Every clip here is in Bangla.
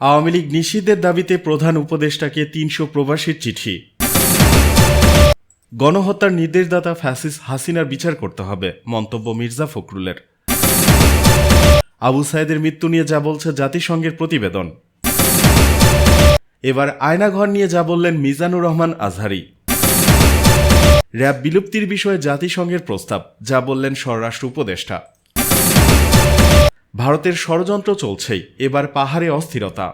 আওয়ামী লীগ নিষিদ্ধের দাবিতে প্রধান উপদেষ্টাকে তিনশো প্রবাসীর চিঠি। গণহত্যার নির্দেশদাতা ফ্যাসিস হাসিনার বিচার করতে হবে, মন্তব্য মির্জা ফখরুলের। আবু সাইদের মৃত্যু নিয়ে যা বলছে জাতিসংঘের প্রতিবেদন। এবার আয়নাঘর নিয়ে যা বললেন মিজানুর রহমান আজহারি। র্যাব বিলুপ্তির বিষয়ে জাতিসংঘের প্রস্তাব, যা বললেন স্বরাষ্ট্র উপদেষ্টা। ভারতের ষড়যন্ত্র চলছেই। এবার পাহাড়ে অস্থিরতা।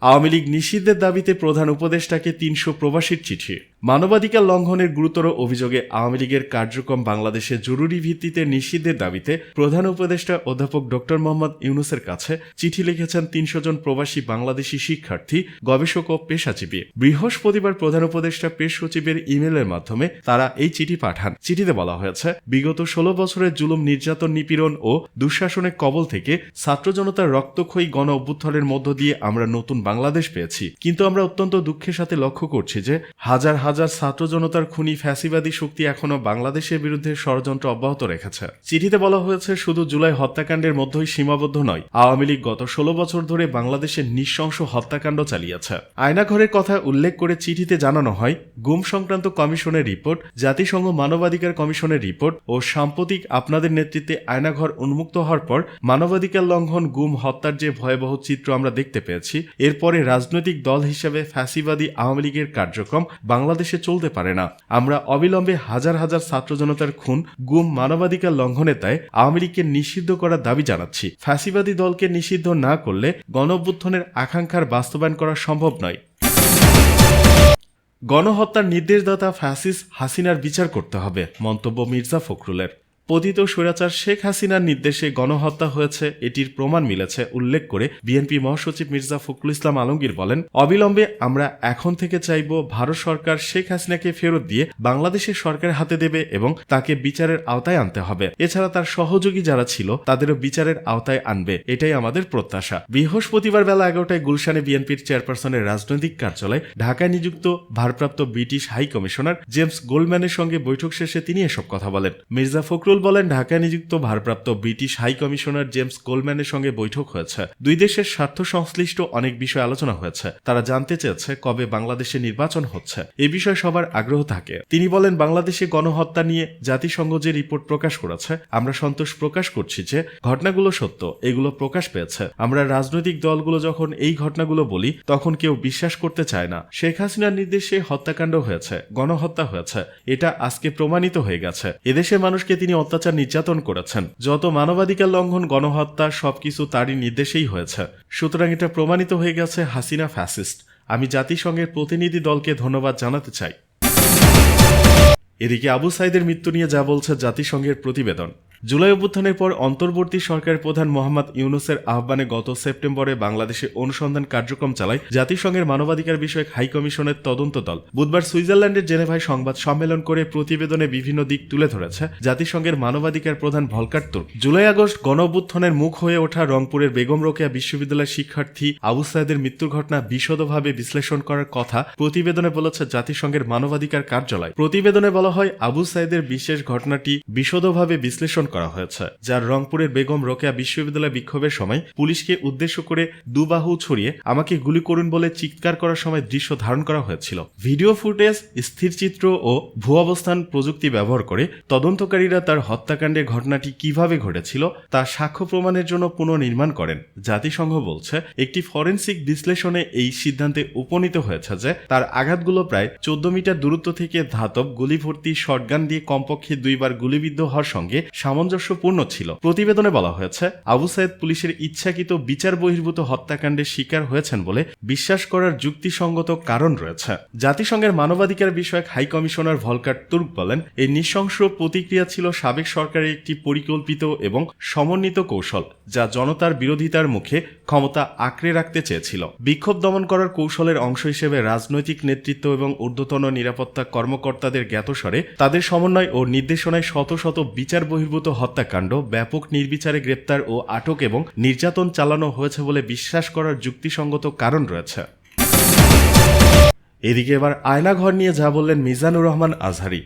আওয়ামী লীগ নিষিদ্ধের দাবিতে প্রধান উপদেষ্টাকে তিনশো প্রবাসীর চিঠি। মানবাধিকার লঙ্ঘনের গুরুতর অভিযোগে আওয়ামী লীগের কার্যক্রম বাংলাদেশে জরুরি ভিত্তিতে নিষিদ্ধের দাবিতে প্রধান উপদেষ্টা অধ্যাপক ডক্টর মোহাম্মদ ইউনুসের কাছে চিঠি লিখেছেন তিনশো জন প্রবাসী বাংলাদেশি শিক্ষার্থী, গবেষক ও পেশাজীবী। বৃহস্পতিবার প্রধান উপদেষ্টা পেশ সচিবের ইমেলের মাধ্যমে তারা এই চিঠি পাঠান। চিঠিতে বলা হয়েছে, বিগত ষোলো বছরের জুলুম নির্যাতন, নিপীড়ন ও দুঃশাসনের কবল থেকে ছাত্র জনতার রক্তক্ষয়ী গণ অভ্যুত্থানের মধ্য দিয়ে আমরা নতুন বাংলাদেশ পেয়েছি। কিন্তু আমরা অত্যন্ত দুঃখের সাথে লক্ষ্য করছি যে হাজার হাজার ছাত্র জনতার খুনি ফ্যাসিবাদী শক্তি এখনও বাংলাদেশের বিরুদ্ধে ষড়যন্ত্র অব্যাহত রেখেছে। চিঠিতে বলা হয়েছে, শুধু জুলাই হত্যাকাণ্ডের মধ্যেই সীমাবদ্ধ নয়, আওয়ামী লীগ গত ষোলো বছর ধরে বাংলাদেশে নৃশংস হত্যাকাণ্ড চালিয়েছে। আয়নাঘরের কথা উল্লেখ করে চিঠিতে জানানো হয়, গুম সংক্রান্ত কমিশনের রিপোর্ট, জাতিসংঘ মানবাধিকার কমিশনের রিপোর্ট ও সাম্প্রতিক আপনাদের নেতৃত্বে আয়নাঘর উন্মুক্ত হওয়ার পর মানবাধিকার লঙ্ঘন, গুম, হত্যার যে ভয়াবহ চিত্র আমরা দেখতে পেয়েছি, এরপরে রাজনৈতিক দল হিসেবে ফ্যাসিবাদী আওয়ামী লীগের কার্যক্রম, বাংলাদেশে চলতে পারে না। আমরা অবিলম্বে হাজার হাজার ছাত্র জনতার খুন, গুম মানবাধিকার লঙ্ঘনের দায় আওয়ামী লীগকে নিষিদ্ধ করার দাবি জানাচ্ছি। ফ্যাসিবাদী দলকে নিষিদ্ধ না করলে গণঅভ্যুত্থানের আকাঙ্ক্ষার বাস্তবায়ন করা সম্ভব নয়। গণহত্যার নির্দেশদাতা ফ্যাসিস হাসিনার বিচার করতে হবে, মন্তব্য মির্জা ফখরুলের। পতিত স্বৈরাচার শেখ হাসিনার নির্দেশে গণহত্যা হয়েছে, এটির প্রমাণ মিলেছে, উল্লেখ করে বিএনপি মহাসচিব মির্জা ফখরুল ইসলাম আলমগীর বলেন, অবিলম্বে আমরা এখন থেকে চাইব ভারত সরকার শেখ হাসিনাকে ফেরত দিয়ে বাংলাদেশের সরকারের হাতে দেবে এবং তাকে বিচারের আওতায় আনতে হবে। এছাড়া তার সহযোগী যারা ছিল, তাদেরও বিচারের আওতায় আনবে, এটাই আমাদের প্রত্যাশা। বৃহস্পতিবার বেলা এগারোটায় গুলশানে বিএনপির চেয়ারপারসনের রাজনৈতিক কার্যালয়, ঢাকায় নিযুক্ত ভারপ্রাপ্ত ব্রিটিশ হাই কমিশনার জেমস গোল্ডম্যানের সঙ্গে বৈঠক শেষে তিনি এসব কথা বলেন। মির্জা ফখরুল বলেন, ঢাকায় নিযুক্ত ভারপ্রাপ্ত ব্রিটিশ হাই কমিশনার জেমস গোল্ডম্যানের সঙ্গে বৈঠক হয়েছে। দুই দেশের স্বার্থ সংশ্লিষ্ট অনেক বিষয় আলোচনা হয়েছে। তারা জানতে চেয়েছে কবে বাংলাদেশে নির্বাচন হচ্ছে। এ বিষয়ে সবার আগ্রহ থাকে। তিনি বলেন, বাংলাদেশে গণহত্যা নিয়ে জাতিসংঘ যে রিপোর্ট প্রকাশ করেছে, আমরা সন্তোষ প্রকাশ করছি যে ঘটনাগুলো সত্য, এগুলো প্রকাশ পেয়েছে। আমরা রাজনৈতিক দলগুলো যখন এই ঘটনাগুলো বলি, তখন কেউ বিশ্বাস করতে চায় না। শেখ হাসিনার নির্দেশে হত্যাকাণ্ড হয়েছে, গণহত্যা হয়েছে। এটা আজকে প্রমাণিত হয়ে গেছে। এদেশের মানুষকে তিনি অত্যাচার নির্যাতন করেছেন। যত মানবাধিকার লঙ্ঘন, গণহত্যা, সবকিছু তারই নির্দেশেই হয়েছে। সুতরাং এটা প্রমাণিত হয়ে গেছে হাসিনা ফ্যাসিস্ট আমি জাতিসংঘের প্রতিনিধি দলকে ধন্যবাদ জানাতে চাই। এদিকে আবু সাইদের মৃত্যু নিয়ে যা বলছে জাতিসংঘের প্রতিবেদন। জুলাই অভ্যুত্থানের পর অন্তর্বর্তী সরকারের প্রধান মোহাম্মদ ইউনুসের আহ্বানে গত সেপ্টেম্বরে বাংলাদেশে অনুসন্ধান কার্যক্রম চালায় জাতিসংঘের মানবাধিকার বিষয়ক হাই কমিশনের তদন্ত দল। বুধবার সুইজারল্যান্ডের জেনেভায় সংবাদ সম্মেলন করে প্রতিবেদনে বিভিন্ন দিক তুলে ধরেছে জাতিসংঘের মানবাধিকার প্রধান ভলকার জুলাই আগস্ট গণ অভ্যুত্থানের মুখ হয়ে ওঠা রংপুরের বেগম রোকেয়া বিশ্ববিদ্যালয়ের শিক্ষার্থী আবু সাইদের মৃত্যুর ঘটনা বিশদভাবে বিশ্লেষণ করার কথা প্রতিবেদনে বলেছে জাতিসংঘের মানবাধিকার কার্যালয়। প্রতিবেদনে বলা হয় আবু সাইদের বিশেষ ঘটনাটি বিশদভাবে বিশ্লেষণ করা হয়েছে। যার রংপুরের বেগম রোকেয়া বিশ্ববিদ্যালয় বিক্ষোভের সময় পুলিশকে উদ্দেশ্য করে দুবাহু ছড়িয়ে আমাকে গুলি করুন বলে চিৎকার করার সময় দৃশ্য ধারণ করা হয়েছিল। ভিডিও ফুটেজ স্থিরচিত্র ও ভূ অবস্থান প্রযুক্তি ব্যবহার করে তদন্তকারীরা তার হত্যাকাণ্ডের ঘটনাটি কীভাবে ঘটেছিল তা সাক্ষ্য প্রমাণের জন্য পুনর্নির্মাণ করেন। জাতিসংঘ বলছে, একটি ফরেন্সিক বিশ্লেষণে এই সিদ্ধান্তে উপনীত হয়েছে যে তার আঘাতগুলো প্রায় চোদ্দ মিটার দূরত্ব থেকে ধাতব গুলি ভর্তি শটগান দিয়ে কমপক্ষে দুইবার গুলিবিদ্ধ হওয়ার সঙ্গে সামঞ্জস্যপূর্ণ ছিল। প্রতিবেদনে বলা হয়েছে, আবু সাইদ পুলিশের ইচ্ছাকৃত বিচার বহির্ভূত হত্যাকাণ্ডের শিকার হয়েছেন বলে বিশ্বাস করার যুক্তিসঙ্গত কারণ রয়েছে। জাতিসংঘের মানবাধিকার বিষয়ক হাই কমিশনার ভলকার তুর্ক বলেন, এই নৃশংস প্রতিক্রিয়া ছিল সাবেক সরকারের একটি পরিকল্পিত এবং সমন্বিত কৌশল, যা জনতার বিরোধিতার মুখে ক্ষমতা আঁকড়ে রাখতে চেয়েছিল। বিক্ষোভ দমন করার কৌশলের অংশ হিসেবে রাজনৈতিক নেতৃত্ব এবং ঊর্ধ্বতন নিরাপত্তা কর্মকর্তাদের জ্ঞাতসরে তাদের সমন্বয় ও নির্দেশনায় শত শত বিচার বহির্ভূত হত্যাকাণ্ড, ব্যাপক নির্বিচারে গ্রেপ্তার ও আটক এবং নির্যাতন চালানো হয়েছে বলে বিশ্বাস করার যুক্তিসঙ্গত কারণ রয়েছে। এদিকে এবার আয়নাঘর নিয়ে যা বললেন মিজানুর রহমান আজহারি।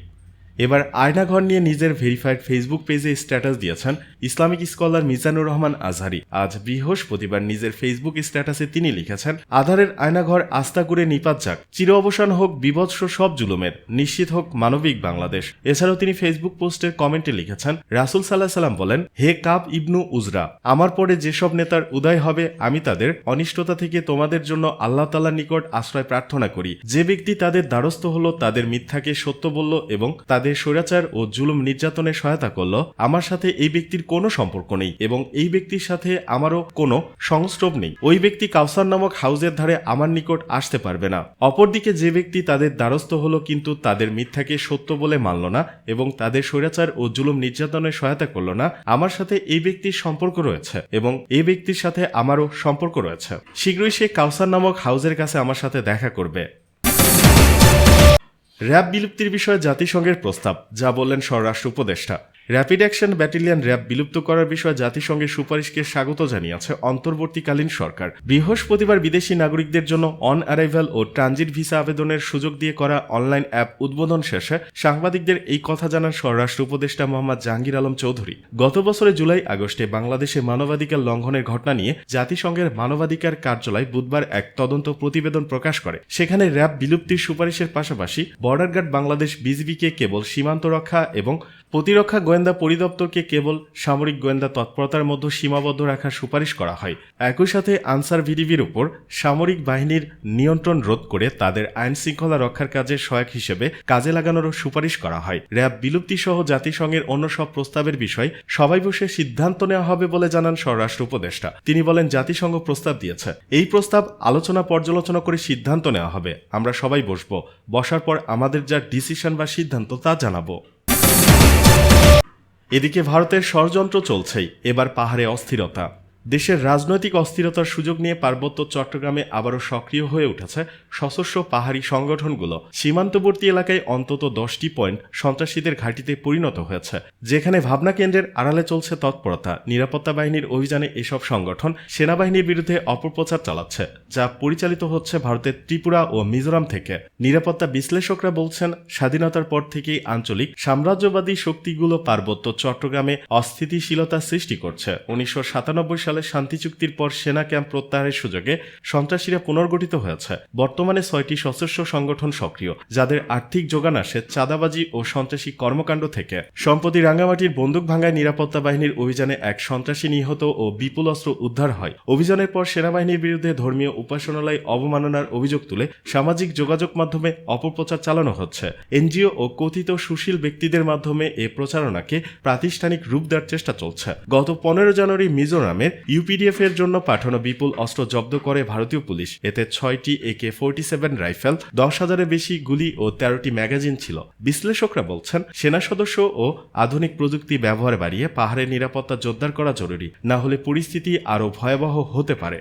এবার আয়নাঘর নিয়ে নিজের ভেরিফাইড ফেসবুক পেজে স্ট্যাটাস দিয়েছেন ইসলামিক স্কলার মিজানুর রহমান আজহারি। আজ বৃহস্পতিবার নিজের ফেসবুক স্ট্যাটাসে তিনি লিখেছেন, আধারের আয়নাঘর আস্থা করে নিপাত যাক। চির অবসান হোক, বিভৎস সব জুলুমের। নিশ্চিত হোক মানবিক বাংলাদেশ। এছাড়াও তিনি ফেসবুক পোস্টের কমেন্টে লিখেছেন, রাসুল সাল্লাহ সাল্লাম বলেন, হে কাব ইবনু উজরা, আমার পরে যেসব নেতার উদয় হবে, আমি তাদের অনিষ্টতা থেকে তোমাদের জন্য আল্লাহ তাল্লার নিকট আশ্রয় প্রার্থনা করি। যে ব্যক্তি তাদের দ্বারস্থ হলো, তাদের মিথ্যাকে সত্য বলল এবং তাদের স্বৈরাচার ও জুলুম নির্যাতনে সহায়তা করল। আমার সাথে এই ব্যক্তির কোনো সম্পর্ক নেই এবং এই ব্যক্তির সাথে আমারও কোনো সংস্রব নেই। ওই ব্যক্তি কাউসার নামক হাউজের ধারে আমার নিকট আসতে পারবে না। অপরদিকে যে ব্যক্তি তাদের দ্বারস্থ হলো কিন্তু তাদের মিথ্যাকে সত্য বলে মানল না এবং তাদের স্বৈরাচার ও জুলুম নির্যাতনে সহায়তা করল না। আমার সাথে এই ব্যক্তির সম্পর্ক রয়েছে এবং এই ব্যক্তির সাথে আমারও সম্পর্ক রয়েছে। শীঘ্রই সে কাউসার নামক হাউজের কাছে আমার সাথে দেখা করবে। র্যাব বিলুপ্তির বিষয়ে জাতিসংঘের প্রস্তাব, যা বললেন স্বরাষ্ট্র উপদেষ্টা। র্যাপিড অ্যাকশন ব্যাটালিয়ন র্যাব বিলুপ্ত করার বিষয়ে জাতিসংঘের সুপারিশকে স্বাগত জানিয়েছে অন্তর্বর্তীকালীন সরকার। বৃহস্পতিবার বিদেশি নাগরিকদের জন্য অন অ্যারাইভাল ও ট্রানজিট ভিসা আবেদনের সুযোগ দিয়ে করা অনলাইন অ্যাপ উদ্বোধন শেষে সাংবাদিকদের এই কথা জানান স্বরাষ্ট্র উপদেষ্টা মোহাম্মদ জাহাঙ্গীর আলম চৌধুরী। গত বছরের জুলাই আগস্টে বাংলাদেশে মানবাধিকার লঙ্ঘনের ঘটনা নিয়ে জাতিসংঘের মানবাধিকার কার্যালয় বুধবার এক তদন্ত প্রতিবেদন প্রকাশ করে। সেখানে র্যাব বিলুপ্তির সুপারিশের পাশাপাশি বর্ডার গার্ড বাংলাদেশ বিজিবিকে কেবল সীমান্ত রক্ষা এবং প্রতিরক্ষা গোয়েন্দা পরিদপ্তরকে কেবল সামরিক গোয়েন্দা তৎপরতার মধ্যে সীমাবদ্ধ রাখার সুপারিশ করা হয়। একই সাথে আনসার ভিডিবির উপর সামরিক বাহিনীর নিয়ন্ত্রণ রোধ করে তাদের আইন শৃঙ্খলা রক্ষার কাজে সহায়ক হিসেবে কাজে লাগানোরও সুপারিশ করা হয়। র্যাব বিলুপ্তি সহ জাতিসংঘের অন্য সব প্রস্তাবের বিষয় সবাই বসে সিদ্ধান্ত নেওয়া হবে বলে জানান স্বরাষ্ট্র উপদেষ্টা। তিনি বলেন, জাতিসংঘ প্রস্তাব দিয়েছে। এই প্রস্তাব আলোচনা পর্যালোচনা করে সিদ্ধান্ত নেওয়া হবে। আমরা সবাই বসবো। বসার পর আমাদের যা ডিসিশন বা সিদ্ধান্ত তা জানাব। এদিকে ভারতের ষড়যন্ত্র চলছেই এবার পাহাড়ে অস্থিরতা। দেশের রাজনৈতিক অস্থিরতার সুযোগ নিয়ে পার্বত্য চট্টগ্রামে আবারও সক্রিয় হয়ে উঠেছে সশস্ত্র পাহাড়ি সংগঠনগুলো। সীমান্তবর্তী এলাকায় অন্তত দশটি পয়েন্ট সন্ত্রাসীদের ঘাঁটিতে পরিণত হয়েছে, যেখানে ভাবনা কেন্দ্রের আড়ালে চলছে তৎপরতা। নিরাপত্তা বাহিনীর অভিযানে এসব সংগঠন সেনাবাহিনীর বিরুদ্ধে অপপ্রচার চালাচ্ছে, যা পরিচালিত হচ্ছে ভারতের ত্রিপুরা ও মিজোরাম থেকে। নিরাপত্তা বিশ্লেষকরা বলছেন, স্বাধীনতার পর থেকেই আঞ্চলিক সাম্রাজ্যবাদী শক্তিগুলো পার্বত্য চট্টগ্রামে অস্থিতিশীলতা সৃষ্টি করছে। উনিশশো সাতানব্বই সালে শান্তি চুক্তির পর সেনা ক্যাম্প প্রত্যাহারের সুযোগে সন্ত্রাসীরা পুনর্গঠিত হয়েছে। বর্তমানে ছয়টি সশস্ত্র সংগঠন সক্রিয়, যাদের আর্থিক যোগান আসে চাঁদাবাজি ও সন্ত্রাসী কর্মকাণ্ড থেকে। সম্প্রতি রাঙ্গামাটির বন্দুক ভাঙ্গায় নিরাপত্তা বাহিনীর অভিযানে এক সন্ত্রাসী নিহত ও বিপুল অস্ত্র উদ্ধার হয়। অভিযানের পর সেনাবাহিনীর বিরুদ্ধে ধর্মীয় উপাসনালয় অবমাননার অভিযোগ তুলে সামাজিক যোগাযোগ মাধ্যমে অপপ্রচার চালানো হচ্ছে। এনজিও ও কথিত সুশীল ব্যক্তিদের মাধ্যমে এ প্রচারণাকে প্রাতিষ্ঠানিক রূপ দেওয়ার চেষ্টা চলছে। গত পনেরো জানুয়ারি মিজোরামের ইউপিডিএফ এর জন্য পাঠানো বিপুল অস্ত্র জব্দ করে ভারতীয় পুলিশ। এতে ছয়টি একে ফোরটি সেভেন রাইফেল, দশ হাজারের বেশি গুলি ও তেরোটি ম্যাগাজিন ছিল। বিশ্লেষকরা বলছেন, সেনা সদস্য ও আধুনিক প্রযুক্তি ব্যবহার বাড়িয়ে পাহাড়ের নিরাপত্তা জোরদার করা জরুরি। না হলে পরিস্থিতি আরও ভয়াবহ হতে পারে।